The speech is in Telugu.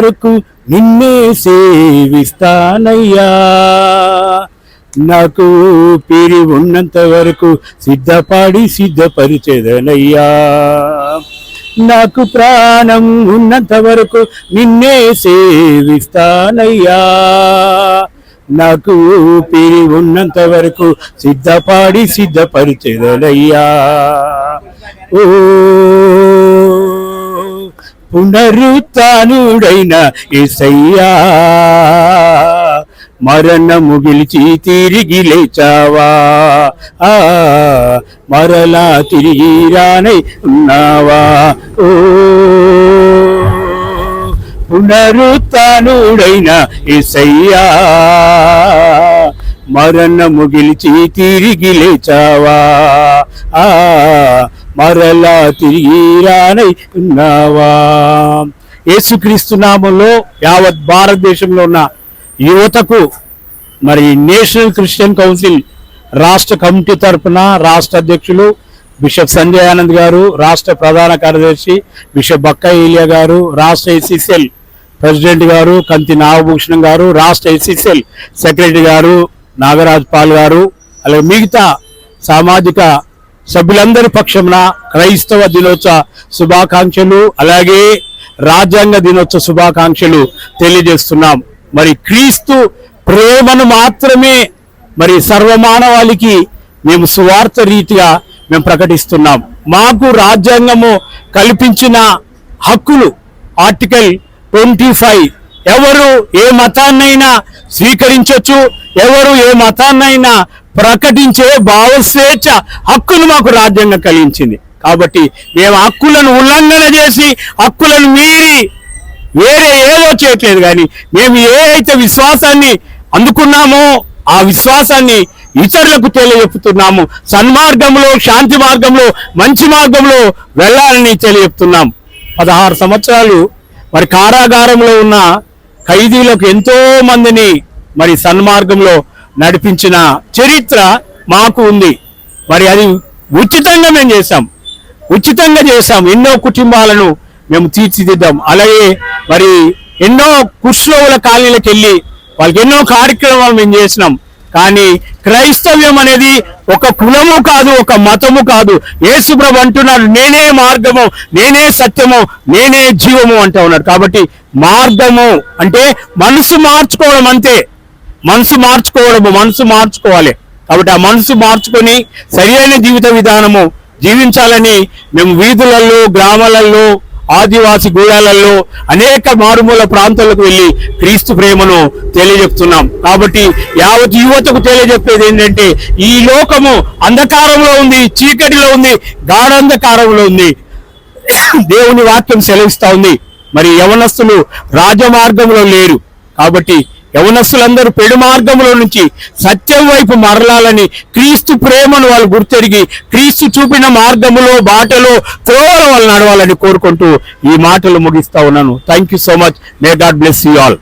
వరకు నిన్నే సేవిస్తానయ్యా. నాకు పేరు ఉన్నంత వరకు సిద్ధపాడి సిద్ధపరిచేదనయ్యా. నాకు ప్రాణం ఉన్నంత వరకు నిన్నే సేవిస్తానయ్యా. నాకు పేరు ఉన్నంత వరకు సిద్ధపాడి సిద్ధపరిచేదనయ్యా. ఓ పునరుత్డైన ఎసయ్యా మరణము గెలిచి తిరిగి లేచావా? ఆ మరలా తిరిగి రానై ఉన్నావా? ఓ పునరుత్డైన ఎసయ్యా మరణము గెలిచి తిరిగి లేచావా? ఆ మరలా తిరిగి రానై ఉన్నావా? యేసుక్రీస్తు నామంలో యావత్ భారతదేశంలో ఉన్న యువతకు మరి నేషనల్ క్రిస్టియన్ కౌన్సిల్ రాష్ట్ర కమిటీ తరపున రాష్ట్ర అధ్యక్షులు బిషప్ సంజయ్ ఆనంద్ గారు రాష్ట్ర ప్రధాన కార్యదర్శి బిషప్ బక్క ఏలియా గారు రాష్ట్ర ఎస్సీసీఎల్ ప్రెసిడెంట్ గారు కంతి నాగభూషణం గారు రాష్ట్ర ఎస్సీసీఎల్ సెక్రటరీ గారు నాగరాజ్ పాల్ గారు అలాగే మిగతా సామాజిక సభ్యులందరి పక్షమున క్రైస్తవ దినోత్సవ శుభాకాంక్షలు అలాగే రాజ్యాంగ దినోత్సవ శుభాకాంక్షలు తెలియజేస్తున్నాం. మరి క్రీస్తు ప్రేమను మాత్రమే మరి సర్వమానవాళికి మేము సువార్త రీతిగా మేము ప్రకటిస్తున్నాం. మాకు రాజ్యాంగము కల్పించిన హక్కులు ఆర్టికల్ ట్వంటీ ఫైవ్ ఎవరు ఏ మతాన్నైనా స్వీకరించవచ్చు ఎవరు ఏ మతాన్నైనా ప్రకటించే భావస్వేచ్ఛ హక్కును మాకు రాజ్యాంగం కలిగించింది. కాబట్టి మేము హక్కులను ఉల్లంఘన చేసి హక్కులను మీరి వేరే ఏదో చేయట్లేదు కానీ మేము ఏ అయితే విశ్వాసాన్ని అందుకున్నామో ఆ విశ్వాసాన్ని ఇతరులకు తెలియజెప్తున్నాము. సన్మార్గంలో శాంతి మార్గంలో మంచి మార్గంలో వెళ్ళాలని తెలియజెప్తున్నాం. పదహారు సంవత్సరాలు మరి కారాగారంలో ఉన్న ఖైదీలకు ఎంతో మందిని మరి సన్మార్గంలో నడిపించిన చరిత్ర మాకు ఉంది. మరి అది ఉచితంగా మేము చేశాం. ఉచితంగా చేసాం ఎన్నో కుటుంబాలను మేము తీర్చిదిద్దాం. అలాగే మరి ఎన్నో కుష్లోవుల కాలనీలకు వెళ్ళి వాళ్ళకి ఎన్నో కార్యక్రమాలు మేము చేసినాం. కానీ క్రైస్తవ్యం అనేది ఒక కులము కాదు ఒక మతము కాదు. ఏసుప్రభు అంటున్నాడు నేనే మార్గము నేనే సత్యము నేనే జీవము అంటూ ఉన్నాడు. కాబట్టి మార్గము అంటే మనసు మార్చుకోవడం అంతే. మనసు మార్చుకోవడము మనసు మార్చుకోవాలి. కాబట్టి ఆ మనసు మార్చుకొని సరియైన జీవిత విధానము జీవించాలని మేము వీధులలో గ్రామాలలో ఆదివాసి గూడాలలో అనేక మారుమూల ప్రాంతాలకు వెళ్ళి క్రీస్తు ప్రేమను తెలియజెప్తున్నాం. కాబట్టి యావత్ యువతకు తెలియజెప్పేది ఏంటంటే ఈ లోకము అంధకారంలో ఉంది చీకటిలో ఉంది గాఢంధకారంలో ఉంది. దేవుని వాక్యం సెలవిస్తా ఉంది. మరి యవనస్తులు రాజమార్గంలో లేరు. కాబట్టి యవనస్తులందరూ పెడు మార్గంలో నుంచి సత్యం వైపు మరలాలని క్రీస్తు ప్రేమను వాళ్ళు గుర్తెరిగి క్రీస్తు చూపిన మార్గములో బాటలో త్రోవల వాళ్ళు నడవాలని కోరుకుంటూ ఈ మాటలు ముగిస్తా ఉన్నాను. Thank you so much may God bless you all